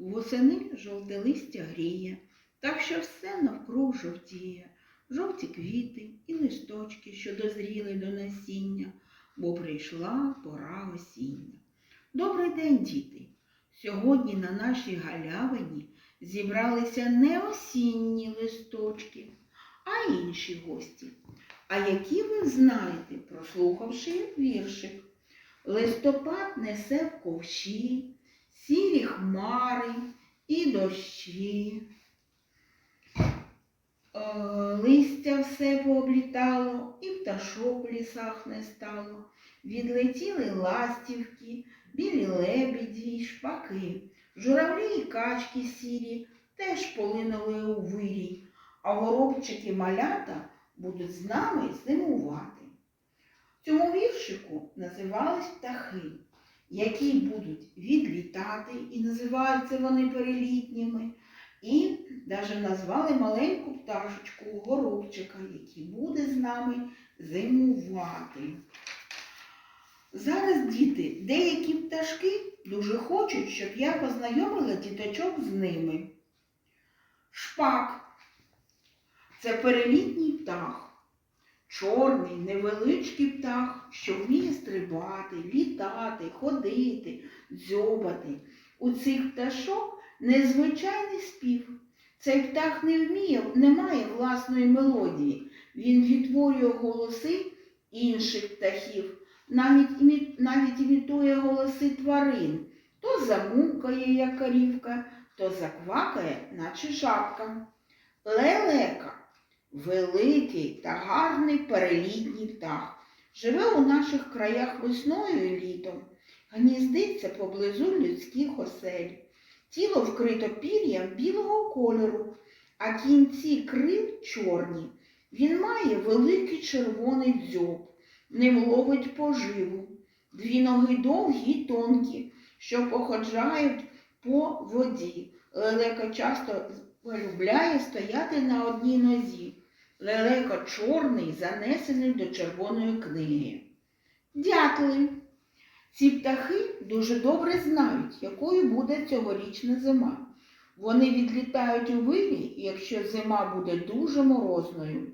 Восени жовте листя гріє, так що все навкруг жовтіє, жовті квіти і листочки, що дозріли до насіння, бо прийшла пора осіння. Добрий день, діти! Сьогодні на нашій галявині зібралися не осінні листочки, а інші гості. А які ви знаєте, прослухавши віршик? Листопад несе в ковші, сірі хмари і дощі. Е, Листя все пооблітало, і пташок в лісах не стало. Відлетіли ластівки, білі лебіді й шпаки, журавлі і качки сірі теж полинули у вирій, а горобчики малята будуть з нами зимувати. Цьому віршику називались птахи, які будуть відлітати, і називаються вони перелітніми. І навіть назвали маленьку пташечку горобчика, який буде з нами зимувати. Зараз діти, деякі пташки дуже хочуть, щоб я познайомила діточок з ними. Шпак це перелітній птах. Чорний, невеличкий птах, що вміє стрибати, літати, ходити, дзьобати. У цих пташок незвичайний спів. Цей птах не вміє, не має власної мелодії. Він відтворює голоси інших птахів, навіть, навіть імітує голоси тварин. То замукає, як корівка, то заквакає, наче жабка. Лелека великий та гарний перелітній птах. Живе у наших краях весною і літом, гніздиться поблизу людських осель. Тіло вкрито пір'ям білого кольору, а кінці крил чорні. Він має великий червоний дзьоб, ним ловить поживу. Дві ноги довгі й тонкі, що походжають по воді. Лелека часто полюбляє стояти на одній нозі. Лелека чорний, занесений до червоної книги. Дятли. Ці птахи дуже добре знають, якою буде цьогорічна зима. Вони відлітають у вирі, якщо зима буде дуже морозною.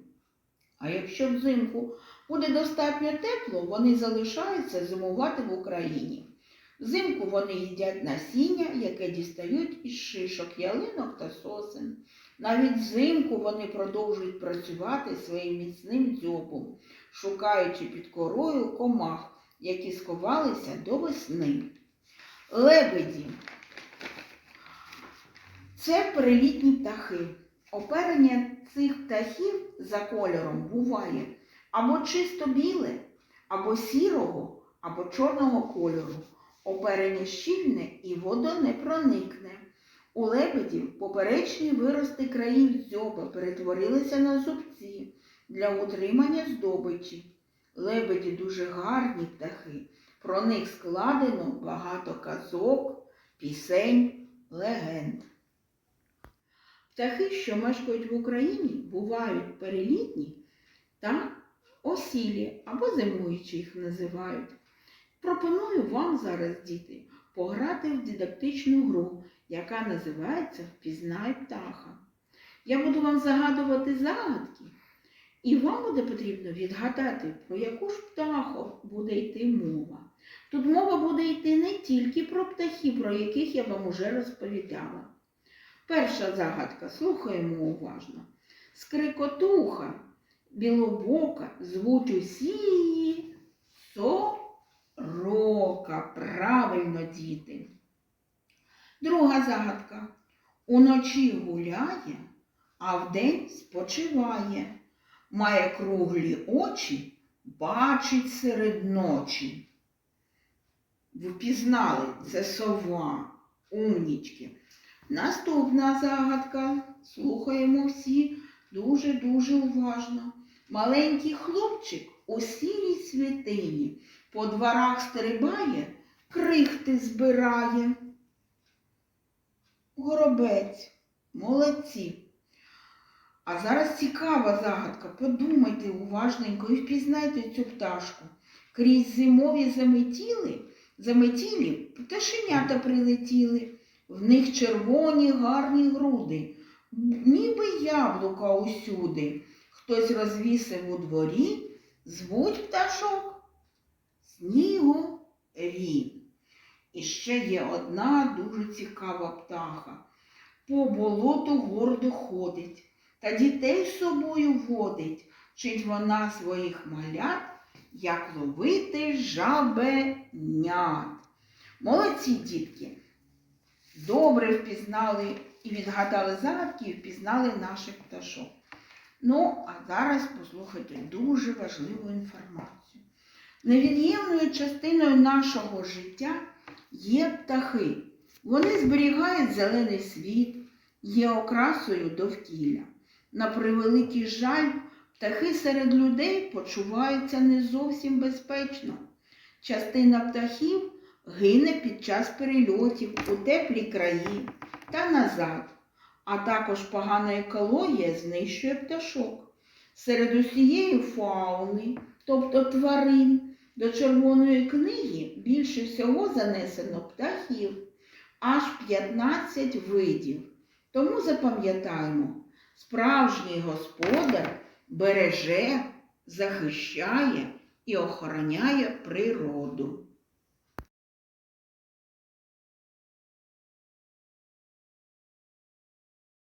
А якщо взимку буде достатньо тепло, вони залишаються зимувати в Україні. Взимку вони їдять насіння, яке дістають із шишок, ялинок та сосен. Навіть взимку вони продовжують працювати своїм міцним дзьобом, шукаючи під корою комах, які сховалися до весни. Лебеді. Це перелітні птахи. Оперення цих птахів за кольором буває або чисто біле, або сірого, або чорного кольору. Оперення щільне і вода не проникне. У лебедів поперечні вирости країв дзьоба перетворилися на зубці для утримання здобичі. Лебеді дуже гарні птахи. Про них складено багато казок, пісень, легенд. Птахи, що мешкають в Україні, бувають перелітні та осілі або зимуючі їх називають. Пропоную вам зараз, діти, пограти в дидактичну гру, яка називається Впізнай птаха. Я буду вам загадувати загадки, і вам буде потрібно відгадати, про яку ж птаху буде йти мова. Тут мова буде йти не тільки про птахів, про яких я вам уже розповідала. Перша загадка, слухаємо уважно. Скрикотуха, білобока, звуть усі її сорока. Правильно, діти. Друга загадка. Уночі гуляє, а вдень спочиває. Має круглі очі, бачить серед ночі. Впізнали, це сова, умнічки. Наступна загадка. Слухаємо всі дуже-дуже уважно. Маленький хлопчик у сірій світині по дворах стрибає, крихти збирає. Горобець, молодці. А зараз цікава загадка. Подумайте уважненько і впізнайте цю пташку. Крізь зимові заметіли, заметілі пташенята прилетіли. В них червоні гарні груди, ніби яблука усюди. Хтось розвісив у дворі, звуть пташок снігорі. І ще є одна дуже цікава птаха. По болоту гордо ходить та дітей з собою водить. Вчить вона своїх малят, як ловити жабенят. Молодці дітки! Добре впізнали і відгадали загадки, і впізнали наших пташок. Ну, а зараз послухайте дуже важливу інформацію. Невід'ємною частиною нашого життя є птахи. Вони зберігають зелений світ, є окрасою довкілля. На превеликий жаль, птахи серед людей почуваються не зовсім безпечно. Частина птахів гине під час перельотів у теплі краї та назад, а також погана екологія знищує пташок. Серед усієї фауни, тобто тварин, до Червоної книги більше всього занесено птахів, аж 15 видів. Тому запам'ятаємо, справжній господар береже, захищає і охороняє природу.